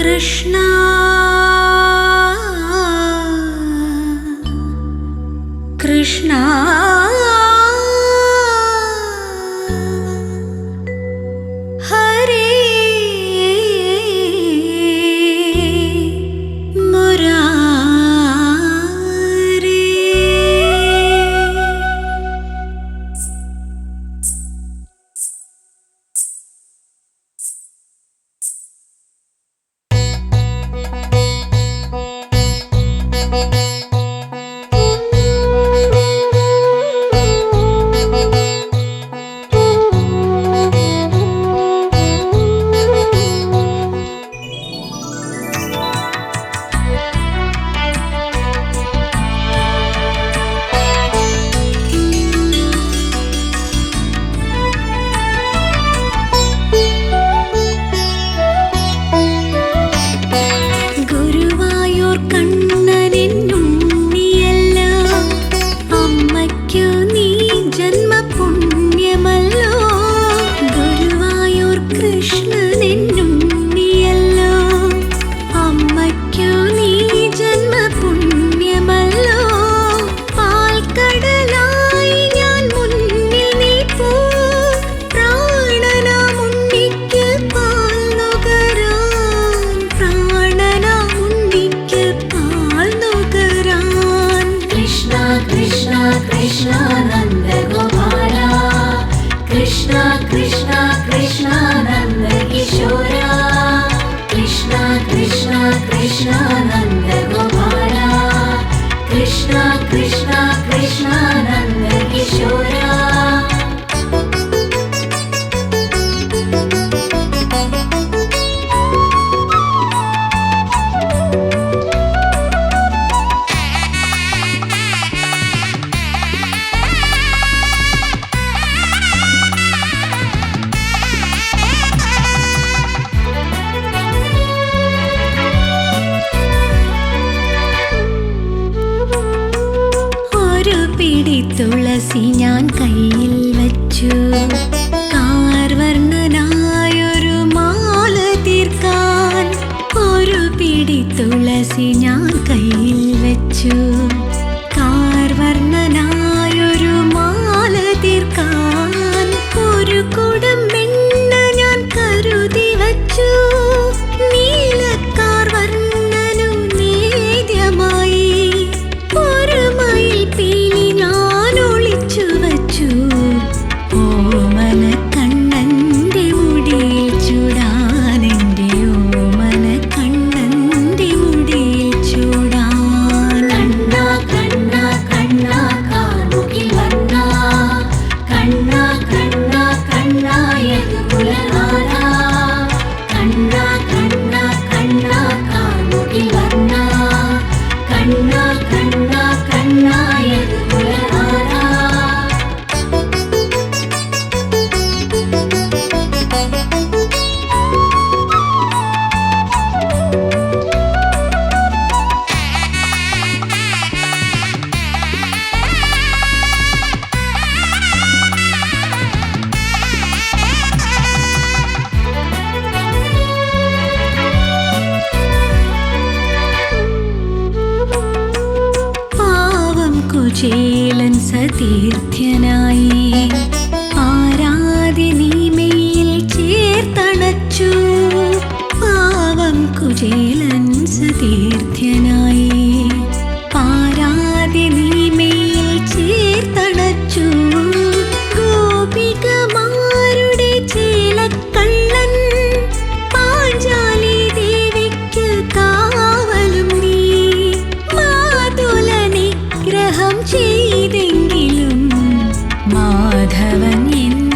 कृष्णा 什么 പിടി തുളസി ഞാൻ കയ്യിൽ വച്ചു. കാർവർണനായൊരു മാല തീർക്കാൻ ഒരു പിടി തുളസി ഞാൻ കയ്യിൽ വച്ചു. ചേലൻ സതീർത്ഥ്യനായി. ആരാധി നീമയിൽ ചേർത്തണച്ചു. പാവം കുചേലൻ സതീർത്ഥ്യനായി. ஆண்டவன் என்